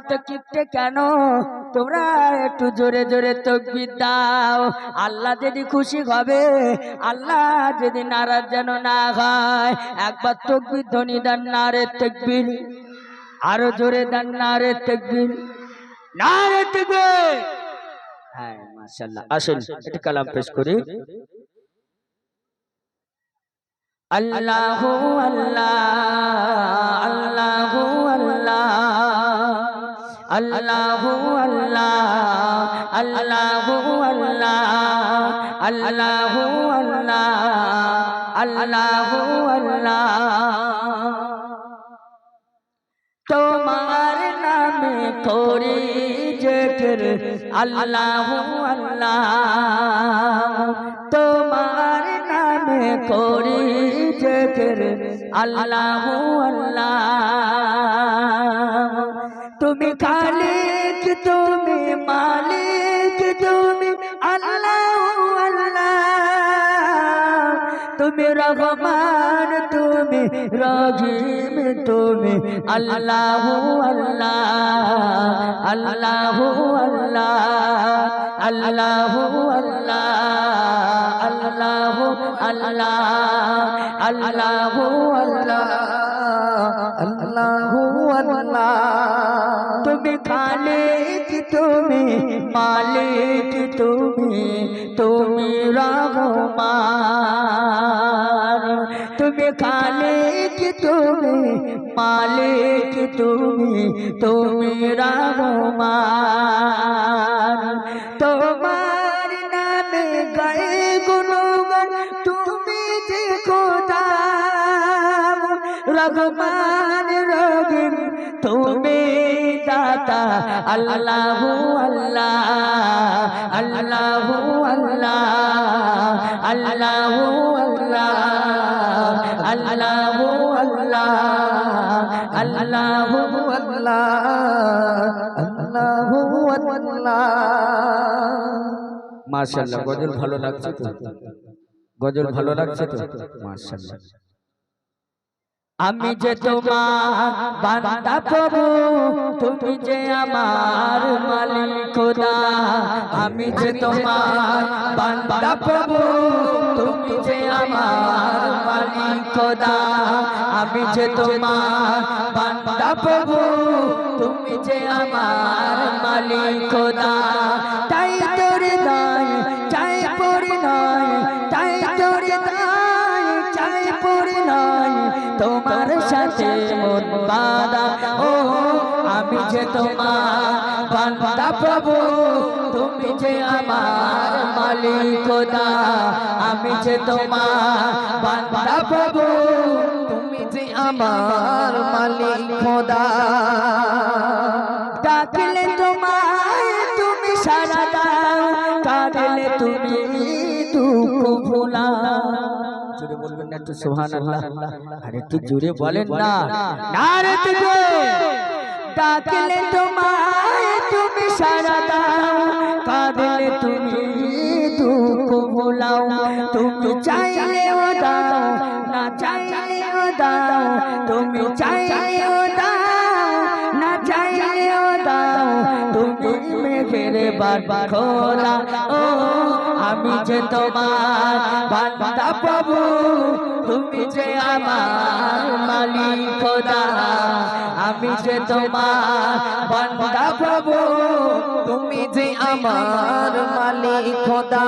এত কিপটে কেন? তোমরা একটু জোরে জোরে তকবির দাও। আল্লাহ যদি খুশি হবে, আল্লাহ যদি নারাজ যেন না হয়, একবার তকবির ধ্বনি দেন না রে তকবির। আরও জোরে দেন না রে তকবির। না রে তকবির! হ্যাঁ আসুন, একটু কালাম পেশ করি। আল্লাহু আল্লাহ। আল্লাহ আল্লাহু আল্লাহ আল্লাহু আল্লাহ আল্লাহু। আল্লাহ আল্লাহু তোমার নামে করি জিকির আল্লাহু আল্লাহ। তোমার নামে করি জিকির আল্লাহু আল্লাহ। তুমি খালিক, তুমি মালিক, তুমি আল্লাহু, আল্লাহ। তুমি রহমান, তুমি রহিম, তুমি আল্লাহ আল্লাহ। আল্লাহ আল্লাহ। আল্লাহ আল্লাহ। আল্লাহ আল্লাহ। আল্লাহ আল্লাহ। আল্লাহ তুমি খালিক, তুমি মালিক, তুমি তুমি রহমান। তুমি খালিক, তুমি মালিক, তুমি তুমি রহমান। দাতা আল্লাহু আল্লাহ। আল্লাহু আল্লাহ। আল্লাহু আল্লাহ। আল্লাহু আল্লাহ। আল্লাহু আল্লাহ। আল্লাহু আল্লাহ। মাশাআল্লাহ, গজল ভালো লাগছে গজল ভালো লাগছে তো? মাশাআল্লাহ। আমি যে তোমার বান্দা প্রভু তুমি যে আমার মালিক খোদা আমি যে তোমার বান্দা প্রভু তুমি যে আমার মালিক খোদা আমি যে তোমার বান্দা প্রভু তুমি যে আমার মালিক খোদা চাই পড়ি নয় তোমার সাথে মন বাদা ও, আমি যে তোমার বান্দা প্রভু, তুমি যে আমার মালিক আমি যে তোমার বান্দা প্রভু, তুমি যে আমার মালিক খোদা ডাকলে তোমায় তুমি সারা দাও, কাঁদলে তুমি দুঃখ ভোলা। জোরে বলবেন না একটু সুবহানাল্লাহ। আরে একটু জোরে বলেন না। না। রে তুই ডাকলে তোমায় তুমি সারা দাও। কাঁদলে তুমি দুঃখ ভোলাও। তুমি চাইলেও দাও না চাইলেও দাও। তুমি চাইলেও দাও। মেঘের বারবার খোলা। ও আমি যে তোমার বান্দা প্রভু তুমি যে আমার মালিক খোদা। আমি যে তোমার বান্দা প্রভু তুমি যে আমার মালিক খোদা।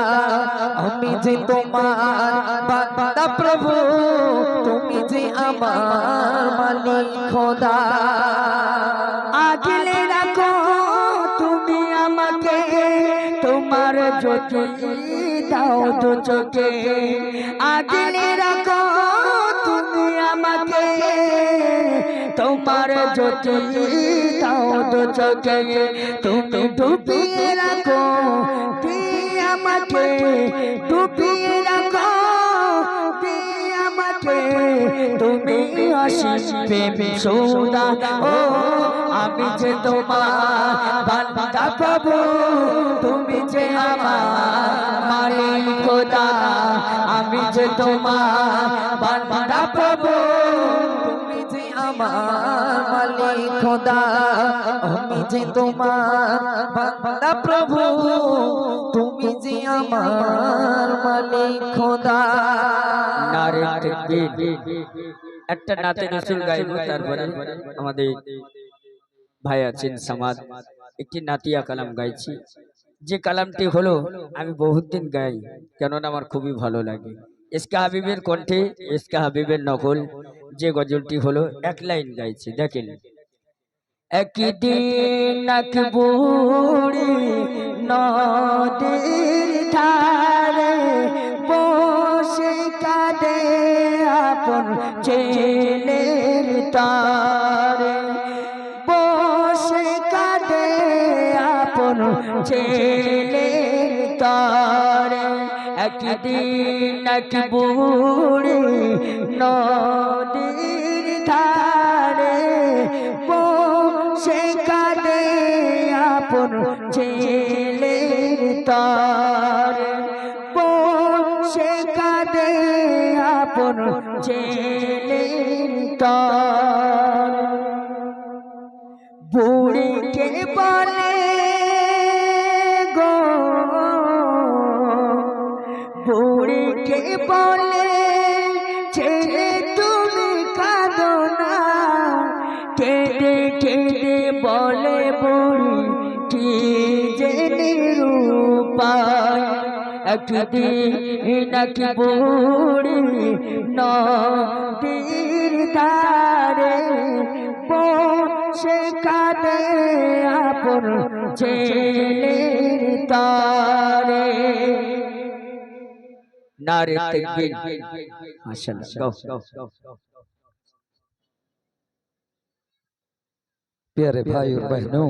আমি যে তোমার বান্দা প্রভু তুমি যে আমার মালিক খোদা। আগলে দাও তো চোখে। আগলে রাখো তুমি আমাকে। তোমার জ্যোতি দাও তো চোখে। তুমি ডুবিয়ে রাখো আমাকে। ডুবিয়ে রাখো। তুমি আসিবে সৌদা ও আমি যে তোমার প্রভু, তুমি যে আমার খোদা, আমি যে তোমার বান্দা প্রভু আমার মালিক খোদা, আমি যে তোমার বান্দা প্রভু, তুমি যে আমার মালিক খোদা। নারে একটা নাতে রসুল গাইব, তারপরে আমাদের ভাই আছেন সমাজ। একটি নাতিয়া কালাম গাইছি। যে কালামটি হলো, আমি বহুত দিন গাই, কেননা আমার খুবই ভালো লাগে। এসকে হাবিবের কণ্ঠে এসকে হাবিবের নকল যে গজলটি হলো, এক লাইন গাইছি, দেখেন। একদিন এক বুড়ি নদীর ধারে বসে কাঁদে আপন ছেলের তারে। বসে কাঁদে আপন ছেলের তারে। একদিন এক বুড়ি নদীর ধারে বসে কাঁদে আপন ছেলের তারে। বসে কাঁদে আপন ছেলের বলে, ছেলে তুমি কাঁদো না। কেঁদে কেঁদে বলে একদিন নাকি বুড়ি নদীর ধারে বসে কাঁদে আপন नारे माशाल्लाह प्यारे भाई और बहनों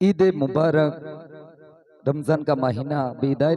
ईद मुबारक रमज़ान का महीना बिदाई